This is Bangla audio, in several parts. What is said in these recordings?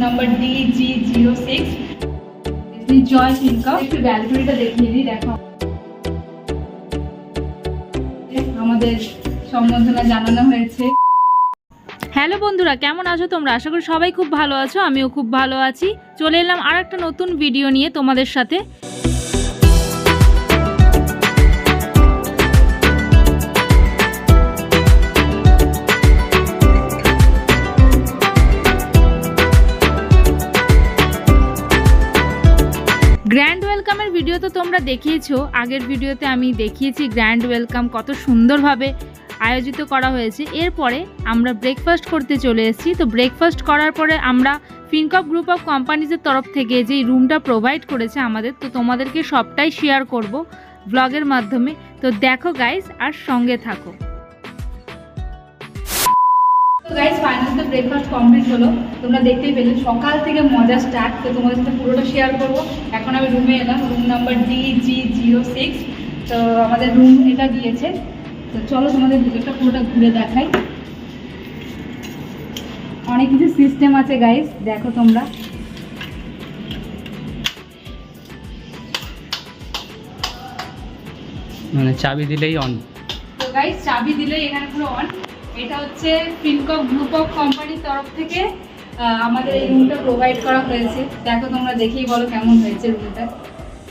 Number D G zero six জয় ইনকাম একটু ব্যালকনিটা দেখিয়ে দিই দেখো আমাদের সম্বর্ধনা জানানো হয়েছে। হ্যালো বন্ধুরা, কেমন আছো তোমরা? আশা করি সবাই খুব ভালো আছো, আমিও খুব ভালো আছি। চলে এলাম আর একটা নতুন ভিডিও নিয়ে তোমাদের সাথে। ওয়েলকামের ভিডিও তো তোমরা দেখিয়েছো। আগের ভিডিওতে আমি দেখিয়েছি গ্র্যান্ড ওয়েলকাম কত সুন্দরভাবে আয়োজিত করা হয়েছে। এরপরে আমরা ব্রেকফাস্ট করতে চলে এসেছি। তো ব্রেকফাস্ট করার পরে আমরা ফিনকপ গ্রুপ অফ কোম্পানিজের তরফ থেকে যে রুমটা প্রোভাইড করেছে আমাদের, তো তোমাদেরকে সবটাই শেয়ার করব ব্লগের মাধ্যমে। তো দেখো গাইজ আর সঙ্গে থাকো। তো গাইস ফাইনাল তো ব্রেকফাস্ট কমপ্লিট হলো। তোমরা দেখতেই পেলে সকাল থেকে মজা স্টার্ট তো তোমাদের সাথে পুরোটা শেয়ার করব। এখন আমি রুমে এলাম room number D G zero six তো আমাদের রুম এটা দিয়েছে। তো চলো তোমাদের ভিতরটা পুরোটা ঘুরে দেখাই। অনেক কিছু সিস্টেম আছে গাইজ দেখো তোমরা। মানে চাবি দিলেই অন তো গাইস চাবি দিলেই এখানে পুরো অন এটা হচ্ছে ফিনকপ গ্রুপ অফ কোম্পানির তরফ থেকে আমাদের এই রুমটা প্রোভাইড করা হয়েছে। দেখো তোমরা দেখেই বলো কেমন হয়েছে রুমটা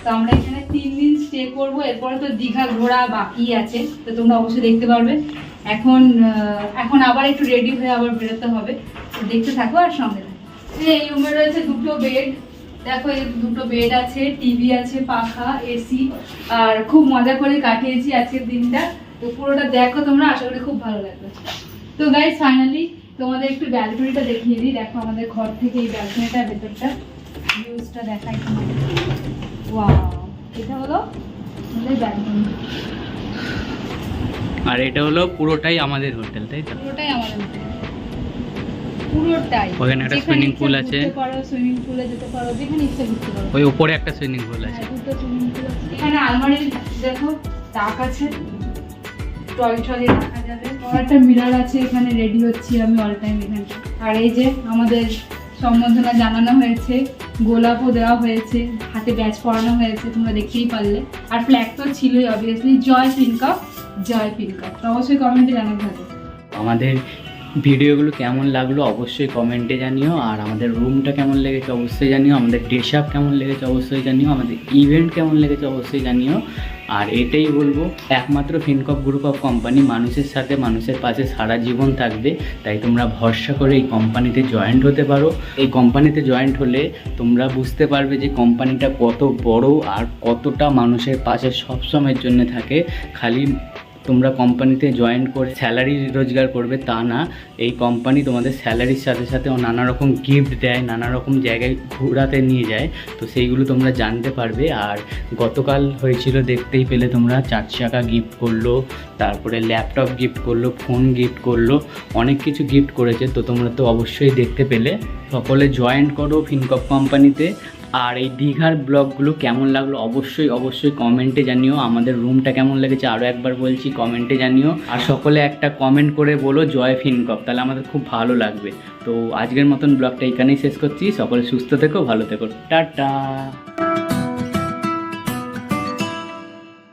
তো আমরা এখানে তিন দিন স্টে করব, এরপরে তো দীঘা ঘোরা বাকি আছে, তো তোমরা অবশ্যই দেখতে পারবে। এখন এখন আবার একটু রেডি হয়ে আবার বেরোতে হবে। দেখতে থাকো আর সঙ্গে থাকো। এই রুমে রয়েছে দুটো বেড দেখো এই দুটো বেড আছে টিভি আছে, পাখা এসি আর খুব মজা করে কাটিয়েছি আজকের দিনটা। তো পুরোটা দেখো তোমরা আশা করি খুব ভালো লাগবে। তো গাইজ ফাইনালি তোমাদের একটু ব্যালকনিটা দেখিয়ে দিই। দেখো আমাদের ঘর থেকে এই ব্যালকনিটা ভেতরটা। ভিউজটা দেখাই তোমাদের। এটা হলো আমাদের ব্যালকনি আর এটা হলো পুরোটাই আমাদের হোটেল তাই তো? পুরোটাই আমাদের hotel। পুরোটাই। ওখানে একটা ইচ্ছে pool আছে। পারো সুইমিং পুলে যেতে পারো যেখানে ইচ্ছে ঘুরতে পারো। ওই উপরে একটা সুইমিং পুল আছে। হ্যাঁ, দুটো swimming pool আছে। এখানে আলমারি দেখো তাক আছে। টয় ট্রলি রাখা যাবে। একটা মিরার আছে, এখানে রেডি হচ্ছি আমি অল টাইম এখানে। আর এই যে আমাদের সম্বর্ধনা জানানো হয়েছে, গোলাপও দেওয়া হয়েছে, হাতে ব্যাচ পরানো হয়েছে, তোমরা দেখতেই পারলে। আর ফ্ল্যাগ তো ছিলই অবভিয়াসলি জয় পিনকাপ জয় পিনকাপ অবশ্যই কমেন্টে জানাতে হবে। আমাদের ভিডিওগুলো কেমন লাগল অবশ্যই কমেন্টে জানিও, আর আমাদের রুমটা কেমন লেগেছে অবশ্যই জানিও, আমাদের ড্রেস আপ কেমন লেগেছে অবশ্যই জানিও, আমাদের ইভেন্ট কেমন লেগেছে অবশ্যই জানিও, আর এটাই বলব, একমাত্র ফিনকপ গ্রুপ অফ কোম্পানি মানুষের সাথে মানুষের পাশে সারা জীবন থাকবে, তাই তোমরা ভরসা করে এই কোম্পানিতে জয়েন্ট হতে পারো। এই কোম্পানিতে জয়েন্ট হলে তোমরা বুঝতে পারবে যে কোম্পানিটা কত বড় আর কতটা মানুষের পাশে সবসময়ের জন্য থাকে। খালি তোমরা কোম্পানিতে জয়েন করে স্যালারি রোজগার করবে, তা না। এই কোম্পানি তোমাদের স্যালারির সাথে সাথে নানা রকম গিফট দেয়, নানা রকম জায়গায় ঘোরাতে নিয়ে যায়। তো সেইগুলো তোমরা জানতে পারবে। আর গতকাল হয়েছিল, দেখতেই পেলে তোমরা, চার চাকা গিফট করল, তারপরে ল্যাপটপ গিফট করল ফোন গিফট করল, অনেক কিছু গিফট করেছে। তো তোমরা তো অবশ্যই দেখতে পেলে। সকলে জয়েন করো ফিনকপ কোম্পানিতে। আর এই দীঘার ব্লগগুলো কেমন লাগল অবশ্যই অবশ্যই কমেন্টে জানিও। আমাদের রুমটা কেমন লেগেছে আরও একবার বলছি কমেন্টে জানিও। আর সকলে একটা কমেন্ট করে বলো জয় ফিনকপ, তাহলে আমাদের খুব ভালো লাগবে। তো আজকের মতন ব্লগটা এখানেই শেষ করছি। সকলে সুস্থ থেকো, ভালো থেকো। টাটা!